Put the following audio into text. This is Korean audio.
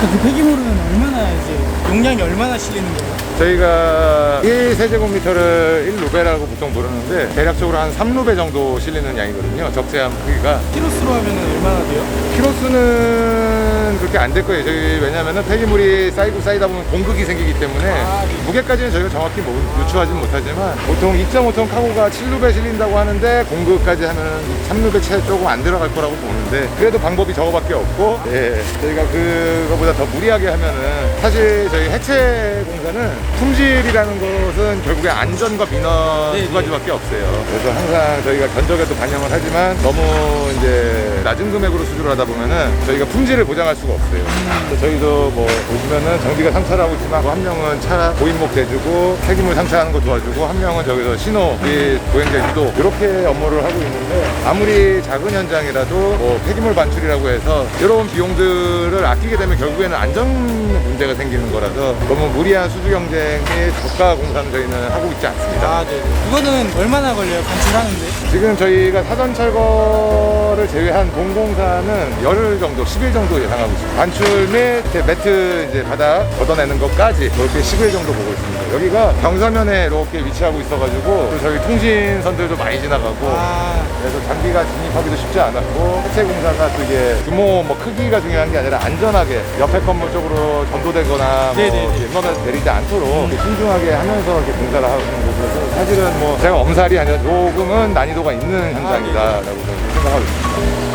그 폐기물은 얼마나 이제 용량이 얼마나 실리는 거예요? 저희가 1세제곱미터를 1루베라고 보통 부르는데 대략적으로 한 3루베 정도 실리는 양이거든요. 적재함 크기가. 키로수로 하면 얼마나 돼요? 키로수는 그렇게 안 될 거예요. 저희 왜냐면은 폐기물이 쌓이고 쌓이다 보면 공극이 생기기 때문에 아, 네. 무게까지는 저희가 정확히 뭐 유추하진 못하지만 보통 2.5톤 카고가 7루베 실린다고 하는데 공극까지 하면 3루베 채 조금 안 들어갈 거라고 보는데 그래도 방법이 저거밖에 없고 예, 저희가 그거보다 더 무리하게 하면은 사실 저희 해체 공사는 품질이라는 것은 결국에 안전과 민원 네, 두 가지밖에 없어요. 그래서 항상 저희가 견적에도 반영을 하지만 너무 이제 낮은 금액으로 수주를 하다 보면은 저희가 품질을 보장할 수가 없어요. 그래서 저희도 뭐 보시면은 정비가 상차하고 있지만 한 명은 차 고인목 대주고 폐기물 상차하는 거 도와주고 한 명은 저기서 신호, 이 보행자 유도 이렇게 업무를 하고 있는데 아무리 작은 현장이라도 뭐 폐기물 반출이라고 해서 이런 비용들을 아끼게 되면 결국에는 안전 문제가 생기는 거라서 너무 무리한 수주 경쟁 및 저가 공사는 저희는 하고 있지 않습니다. 아, 네. 그거는 얼마나 걸려요? 반출하는데? 지금 저희가 사전 철거 를 제외한 동공사는 열 정도, 10일 정도 예상하고 있습니다. 반출 및 매트 이제 바닥 걷어내는 것까지 그렇게 10일 정도 보고 있습니다. 여기가 경사면에 이렇게 위치하고 있어가지고 또 저기 통신선들도 많이 지나가고 아, 그래서 장비가 진입하기도 쉽지 않았고 해체 공사가 또 이게 규모 뭐 크기가 중요한 게 아니라 안전하게 옆에 건물 쪽으로 전도되거나 뭐 네네네. 웬만하면 내리지 않도록 신중하게 하면서 이렇게 공사를 하는 거라서 사실은 뭐 제가 엄살이 아니라 조금은 난이도가 있는 현장이다라고 생각하고 있습니다. Bye.